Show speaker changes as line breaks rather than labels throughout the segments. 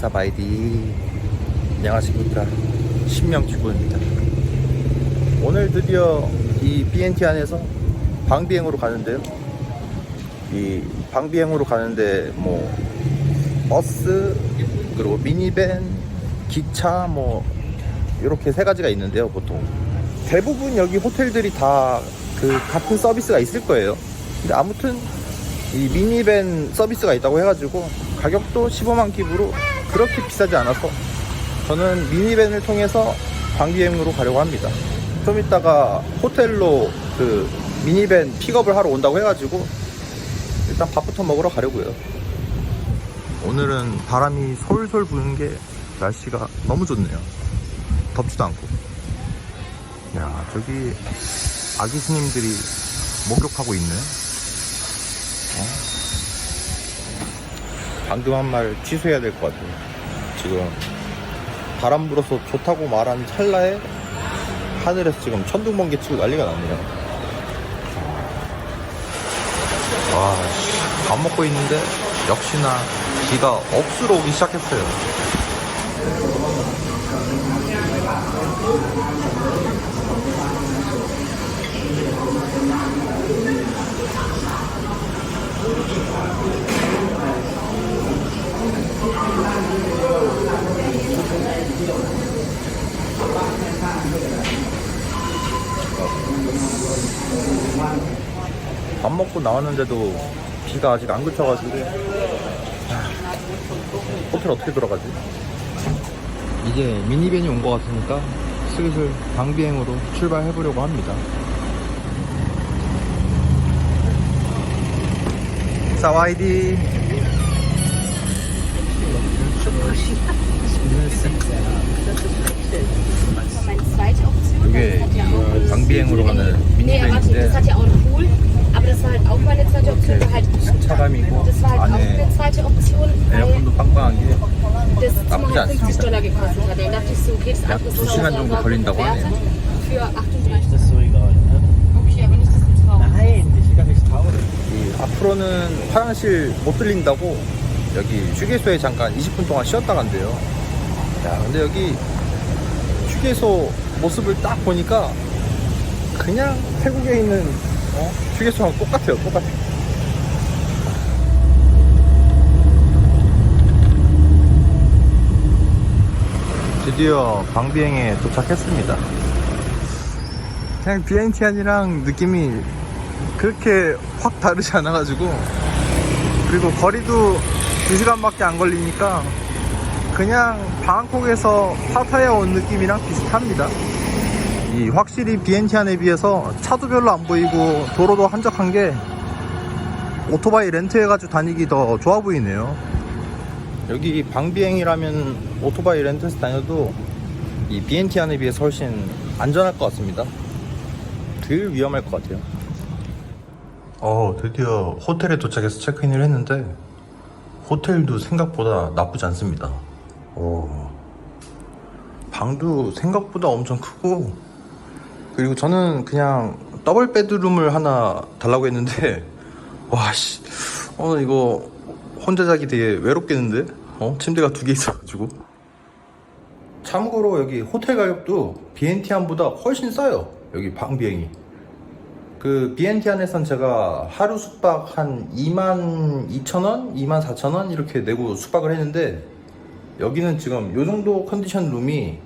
사바이디. 안녕하십니까. 신명주구입니다. 오늘 드디어 이 BNT 안에서 방비행으로 가는데요. 이 방비행으로 가는데 뭐 버스 그리고 미니밴 기차 뭐 이렇게 세 가지가 있는데요 보통. 대부분 여기 호텔들이 다 그 같은 서비스가 있을 거예요. 근데 아무튼 이 미니밴 서비스가 있다고 해가지고 가격도 15만 킵으로 그렇게 비싸지 않아서 저는 미니밴을 통해서 방비행으로 가려고 합니다. 좀 이따가 호텔로 그 미니밴 픽업을 하러 온다고 해가지고 일단 밥부터 먹으러 가려고요. 오늘은 바람이 솔솔 부는 게 날씨가 너무 좋네요. 덥지도 않고. 야 저기 아기 스님들이 목욕하고 있네. 방금 한 말 취소해야 될 것 같아요. 지금 바람 불어서 좋다고 말한 찰나에 하늘에서 지금 천둥번개 치고 난리가 났네요. 와, 씨, 밥 먹고 있는데 역시나 비가 억수로 오기 시작했어요. 밥 먹고 나왔는데도 비가 아직 안 그쳐가지고 하, 호텔 어떻게 돌아가지? 이제 미니밴이 온 것 같으니까 슬슬 방비행으로 출발해 보려고 합니다. 사와이디. 이게 이 방비행으로 가는 미니밴인데
halt,
차감이고 안에 에어컨도 빵빵한 게 나쁘지
halt 50
않습니다. 약
andere ist
2시간
auch
정도 걸린다고 하네요.
Für 38
Das ist so egal. Ne?
Okay, aber nicht, dass du traurig
Nein, ich kann nichts traurig.
이 앞으로는 화장실 못 들린다고 여기 휴게소에 잠깐 20분 동안 쉬었다 간대요. 야, 근데 여기 휴게소 모습을 딱 보니까 그냥 태국에 있는 어? 휴게소랑 똑같아요. 똑같아. 드디어 방비행에 도착했습니다. 그냥 비엔티안이랑 느낌이 그렇게 확 다르지 않아가지고 그리고 거리도 2시간밖에 안 걸리니까 그냥 방콕에서 파타야에 온 느낌이랑 비슷합니다 이 확실히 비엔티안에 비해서 차도 별로 안 보이고 도로도 한적한 게 오토바이 렌트해가지고 다니기 더 좋아 보이네요 여기 방비행이라면 오토바이 렌트해서 다녀도 이 비엔티안에 비해서 훨씬 안전할 것 같습니다 덜 위험할 것 같아요 어, 드디어 호텔에 도착해서 체크인을 했는데 호텔도 생각보다 나쁘지 않습니다. 오. 방도 생각보다 엄청 크고 그리고 저는 그냥 더블 베드룸을 하나 달라고 했는데 와씨 오늘 이거 혼자 자기 되게 외롭겠는데 어 침대가 두 개 있어가지고 참고로 여기 호텔 가격도 비엔티안보다 훨씬 싸요 여기 방 비행이 그 BNT 안에선 제가 하루 숙박 한 2만 2천 원, 2만 4천 원 이렇게 내고 숙박을 했는데 여기는 지금 요 정도 컨디션 룸이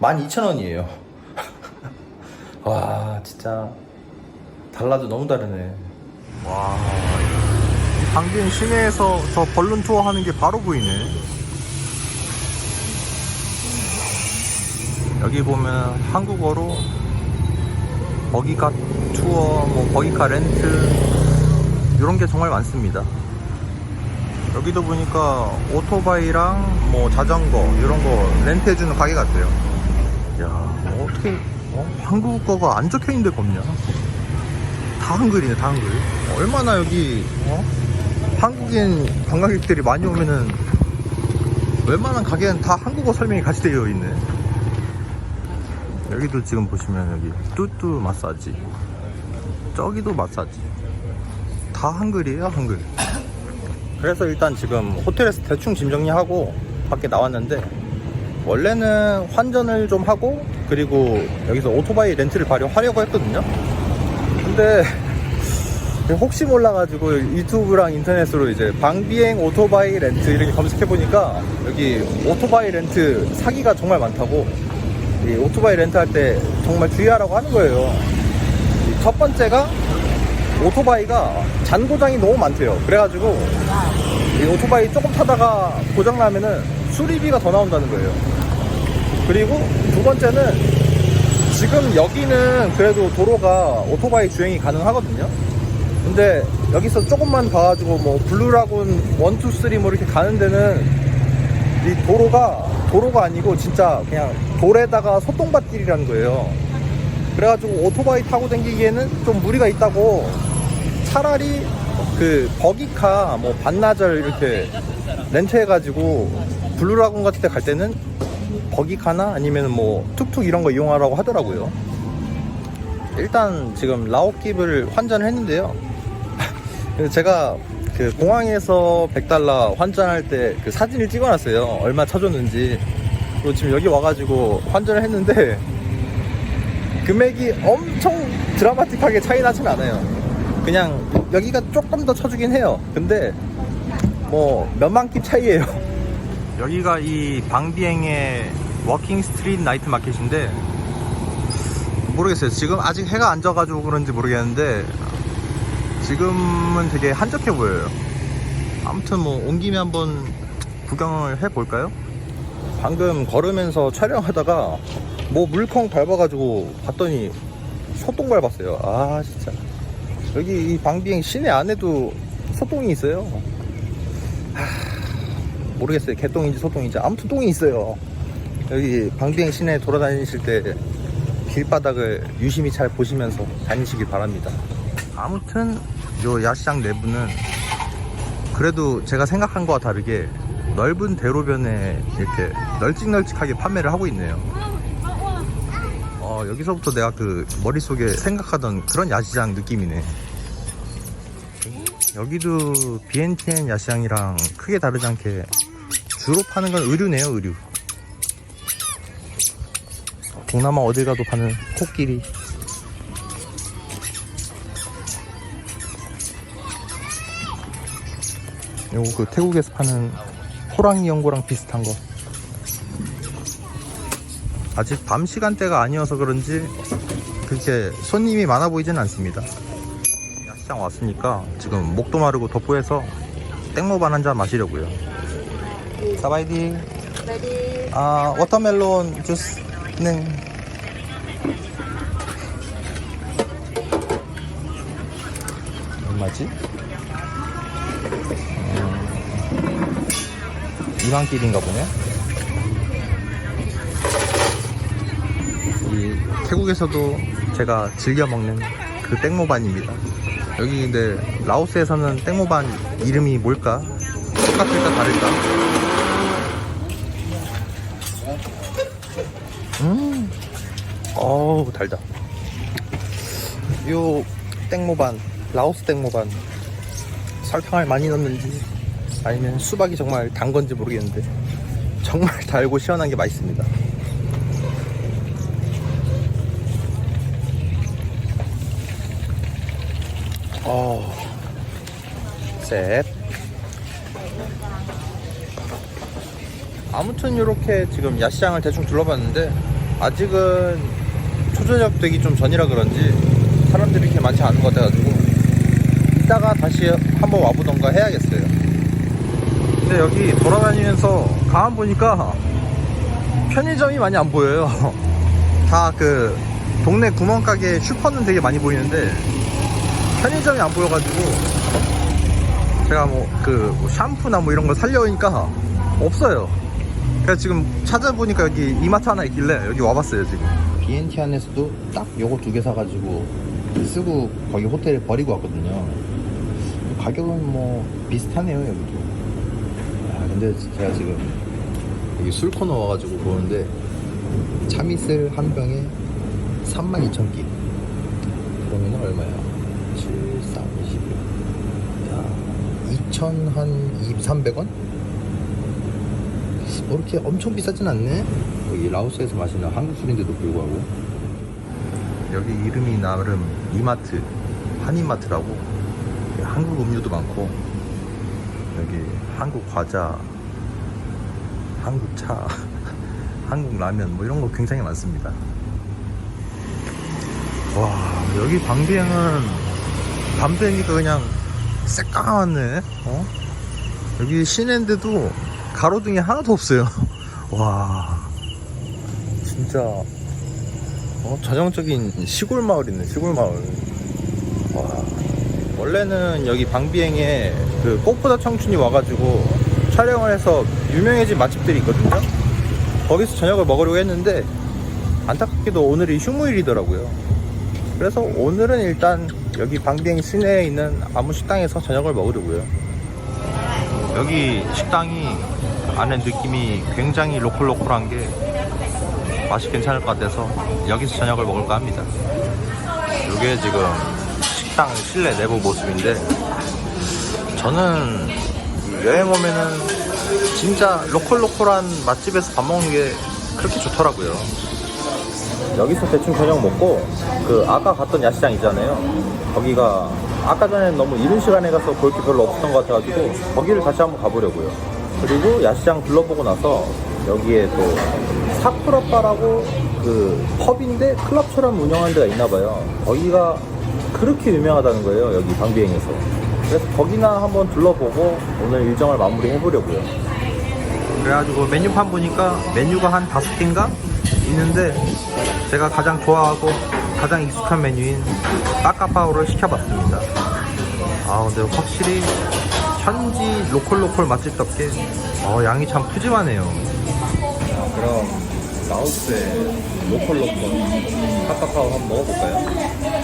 1만 2천 원이에요. 와 진짜 달라도 너무 다르네. 와 방금 시내에서 저 벌룬 투어 하는 게 바로 보이네. 여기 보면 한국어로 버기카 투어, 뭐 버기카 렌트 이런 게 정말 많습니다. 여기도 보니까 오토바이랑 뭐 자전거 이런 거 렌트해주는 가게 같아요. 야 뭐 어떻게 어? 한국어가 안 적혀 있는 데가 없냐? 다 한글이네, 다 한글. 얼마나 여기 어? 한국인 관광객들이 많이 오면은 웬만한 가게는 다 한국어 설명이 같이 되어 있네. 여기도 지금 보시면 여기 뚜뚜 마사지 저기도 마사지 다 한글이에요 한글 그래서 일단 지금 호텔에서 대충 짐 정리하고 밖에 나왔는데 원래는 환전을 좀 하고 그리고 여기서 오토바이 렌트를 하려고 했거든요. 근데 혹시 몰라가지고 유튜브랑 인터넷으로 이제 방비행 오토바이 렌트 이렇게 검색해 보니까 여기 오토바이 렌트 사기가 정말 많다고 이 오토바이 렌트 할 때 정말 주의하라고 하는 거예요. 이첫 번째가 오토바이가 잔고장이 너무 많대요. 그래가지고 이 오토바이 조금 타다가 고장 나면은 수리비가 더 나온다는 거예요. 그리고 두 번째는 지금 여기는 그래도 도로가 오토바이 주행이 가능하거든요. 근데 여기서 조금만 가가지고 뭐 블루라군 1, 2, 3 뭐 이렇게 가는 데는 이 도로가 도로가 아니고 진짜 그냥 돌에다가 소똥밭길이라는 거예요. 그래가지고 오토바이 타고 다니기에는 좀 무리가 있다고 차라리 그 버기카 뭐 반나절 이렇게 렌트해가지고 블루라군 같은 데 갈 때는 버기카나 아니면 뭐 툭툭 이런 거 이용하라고 하더라고요. 일단 지금 라오킵을 환전을 했는데요. 제가 그 공항에서 100달러 환전할 때 그 사진을 찍어놨어요. 얼마 쳐줬는지. 그리고 지금 여기 와가지고 환전을 했는데 금액이 엄청 드라마틱하게 차이 나진 않아요. 그냥 여기가 조금 더 쳐주긴 해요. 근데 뭐 몇만 킵 차이에요. 여기가 이 방비행의 워킹 스트리트 나이트 마켓인데 모르겠어요. 지금 아직 해가 안 져가지고 그런지 모르겠는데 지금은 되게 한적해 보여요. 아무튼 뭐 온 김에 한번 구경을 해볼까요? 방금 걸으면서 촬영하다가 뭐 물컹 밟아가지고 봤더니 소똥 밟았어요. 아 진짜 여기 이 방비행 시내 안에도 소똥이 있어요. 하, 모르겠어요. 개똥인지 소똥인지 아무튼 똥이 있어요. 여기 방비행 시내 돌아다니실 때 길바닥을 유심히 잘 보시면서 다니시길 바랍니다. 아무튼 요 야시장 내부는 그래도 제가 생각한 거와 다르게 넓은 대로변에 이렇게 널찍널찍하게 판매를 하고 있네요. 어, 여기서부터 내가 그 머릿속에 생각하던 그런 야시장 느낌이네. 여기도 BNTN 야시장이랑 크게 다르지 않게 주로 파는 건 의류네요, 의류. 동남아 어딜 가도 파는 코끼리. 요거 그 태국에서 파는 호랑이 연고랑 비슷한 거. 아직 밤 시간대가 아니어서 그런지 그렇게 손님이 많아 보이진 않습니다. 야시장 왔으니까 지금 목도 마르고 덥고해서 땡모반 한 잔 마시려고요. 사바이디. 아 워터멜론 주스. 네. 얼마지? 2만 길인가 보네. 이 태국에서도 제가 즐겨 먹는 그 땡모반입니다. 여기 근데 라오스에서는 땡모반 이름이 뭘까? 똑같을까 다를까? 음, 어우 달다. 요 땡모반, 라오스 땡모반 설탕을 많이 넣는지 아니면 수박이 정말 단 건지 모르겠는데 정말 달고 시원한 게 맛있습니다. 어, 셋. 아무튼 이렇게 지금 야시장을 대충 둘러봤는데 아직은 초저녁 되기 좀 전이라 그런지 사람들이 이렇게 많지 않은 것 같아가지고 이따가 다시 한번 와보던가 해야겠어요. 근데 여기 돌아다니면서 가만 보니까 편의점이 많이 안 보여요. 다 그 동네 구멍가게 슈퍼는 되게 많이 보이는데 편의점이 안 보여가지고 제가 뭐 그 샴푸나 뭐 이런 거 살려니까 없어요. 그래서 지금 찾아보니까 여기 이마트 하나 있길래 여기 와봤어요 지금. BNT 안에서도 딱 요거 두 개 사가지고 쓰고 거기 호텔에 버리고 왔거든요. 가격은 뭐 비슷하네요 여기도. 아 근데 제가 지금 여기 술 코너 와가지고 보는데 참이슬 한 병에 32,000끼. 그러면 얼마야? 7, 3, 20. 자, 2,000, 한 2, 300원? 뭐 이렇게 엄청 비싸진 않네. 여기 라오스에서 마시는 한국 술인데도 불구하고 여기 이름이 나름 이마트, 한인마트라고 한국 음료도 많고 여기 한국 과자, 한국 차, 한국 라면 뭐 이런 거 굉장히 많습니다. 와 여기 방비행은 밤 되니까 그냥 새까맣네. 어? 여기 시내인데도 가로등이 하나도 없어요. 와, 진짜 어, 전형적인 시골 마을이네, 시골 마을. 와, 원래는 여기 방비행에 그 꽃보다 청춘이 와가지고 촬영을 해서 유명해진 맛집들이 있거든요. 거기서 저녁을 먹으려고 했는데 안타깝게도 오늘이 휴무일이더라고요. 그래서 오늘은 일단 여기 방비행 시내에 있는 아무 식당에서 저녁을 먹으려고요. 여기 식당이 안에 느낌이 굉장히 로컬로컬한 게 맛이 괜찮을 것 같아서 여기서 저녁을 먹을까 합니다. 이게 지금 식당 실내 내부 모습인데 저는 여행 오면은 진짜 로컬로컬한 맛집에서 밥 먹는 게 그렇게 좋더라고요. 여기서 대충 저녁 먹고 그 아까 갔던 야시장 있잖아요. 거기가 아까 전에 너무 이른 시간에 가서 볼 게 별로 없었던 것 같아가지고 거기를 다시 한번 가보려고요. 그리고 야시장 둘러보고 나서 여기에 또 사쿠라바라고 그 펍인데 클럽처럼 운영하는 데가 있나 봐요. 거기가 그렇게 유명하다는 거예요. 여기 방비행에서. 그래서 거기나 한번 둘러보고 오늘 일정을 마무리 해보려고요. 그래가지고 메뉴판 보니까 메뉴가 한 다섯 개인가 있는데 제가 가장 좋아하고 가장 익숙한 메뉴인 빠까파오를 시켜봤습니다. 아 근데 확실히 현지 로컬 로컬 맛집답게 어, 양이 참 푸짐하네요. 그럼 라오스의 로컬 로컬 빠까파오 한번 먹어볼까요?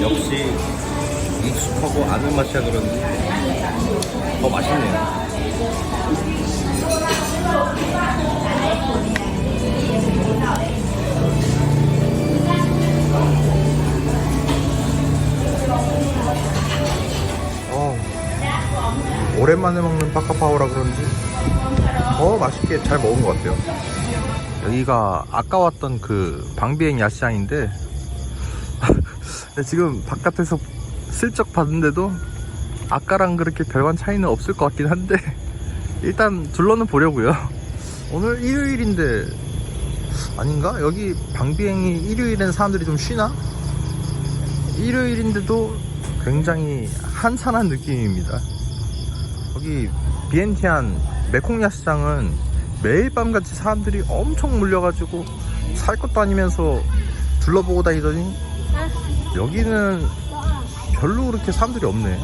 역시 익숙하고 아는 맛이라 그런지 더 맛있네요. 어, 오랜만에 먹는 빠까파오라 그런지 더 맛있게 잘 먹은 것 같아요. 여기가 아까 왔던 그 방비행 야시장인데 지금 바깥에서 슬쩍 봤는데도 아까랑 그렇게 별반 차이는 없을 것 같긴 한데 일단 둘러는 보려고요. 오늘 일요일인데 아닌가? 여기 방비행이 일요일엔 사람들이 좀 쉬나? 일요일인데도 굉장히 한산한 느낌입니다. 여기 비엔티안 메콩야 시장은 매일 밤같이 사람들이 엄청 몰려가지고 살 것도 아니면서 둘러보고 다니더니 여기는 별로 그렇게 사람들이 없네.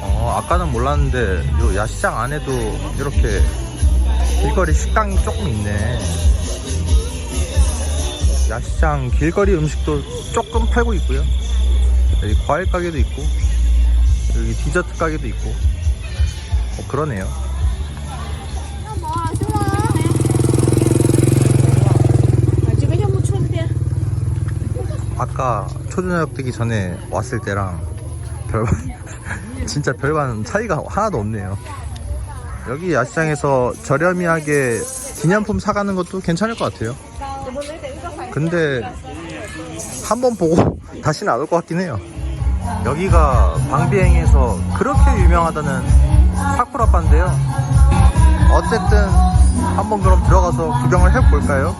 어, 아까는 몰랐는데 요 야시장 안에도 이렇게 길거리 식당이 조금 있네. 야시장 길거리 음식도 조금 팔고 있고요. 여기 과일 가게도 있고 여기 디저트 가게도 있고 어, 그러네요. 아까 초저녁 되기 전에 왔을 때랑 별반 진짜 별반 차이가 하나도 없네요. 여기 야시장에서 저렴하게 기념품 사가는 것도 괜찮을 것 같아요. 근데 한 번 보고 다시는 안 올 것 같긴 해요. 여기가 방비행에서 그렇게 유명하다는 사쿠라바인데요. 어쨌든 한번 그럼 들어가서 구경을 해볼까요?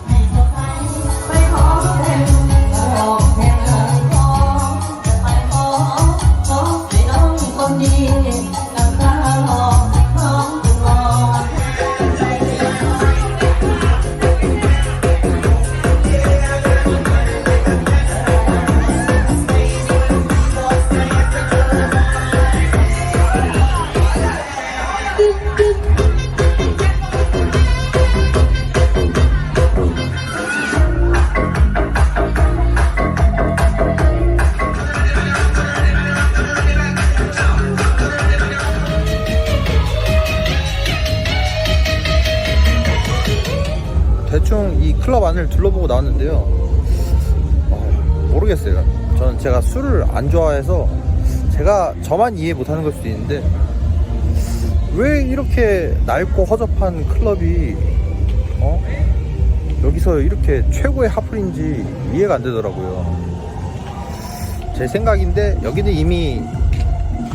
안을 둘러보고 나왔는데요. 어, 모르겠어요. 저는 제가 술을 안 좋아해서 제가 저만 이해 못하는 걸 수도 있는데 왜 이렇게 낡고 허접한 클럽이 어? 여기서 이렇게 최고의 하플인지 이해가 안 되더라고요. 제 생각인데 여기는 이미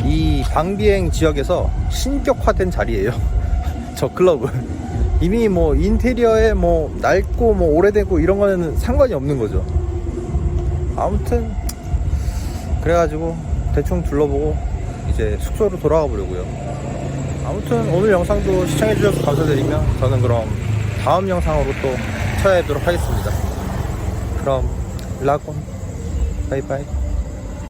이 방비행 지역에서 신격화된 자리예요. 저 클럽은. 이미 뭐 인테리어에 뭐 낡고 뭐 오래되고 이런 거는 상관이 없는 거죠. 아무튼 그래가지고 대충 둘러보고 이제 숙소로 돌아가 보려고요. 아무튼 오늘 영상도 시청해주셔서 감사드리며 저는 그럼 다음 영상으로 또 찾아뵙도록 하겠습니다. 그럼 라곤 바이바이.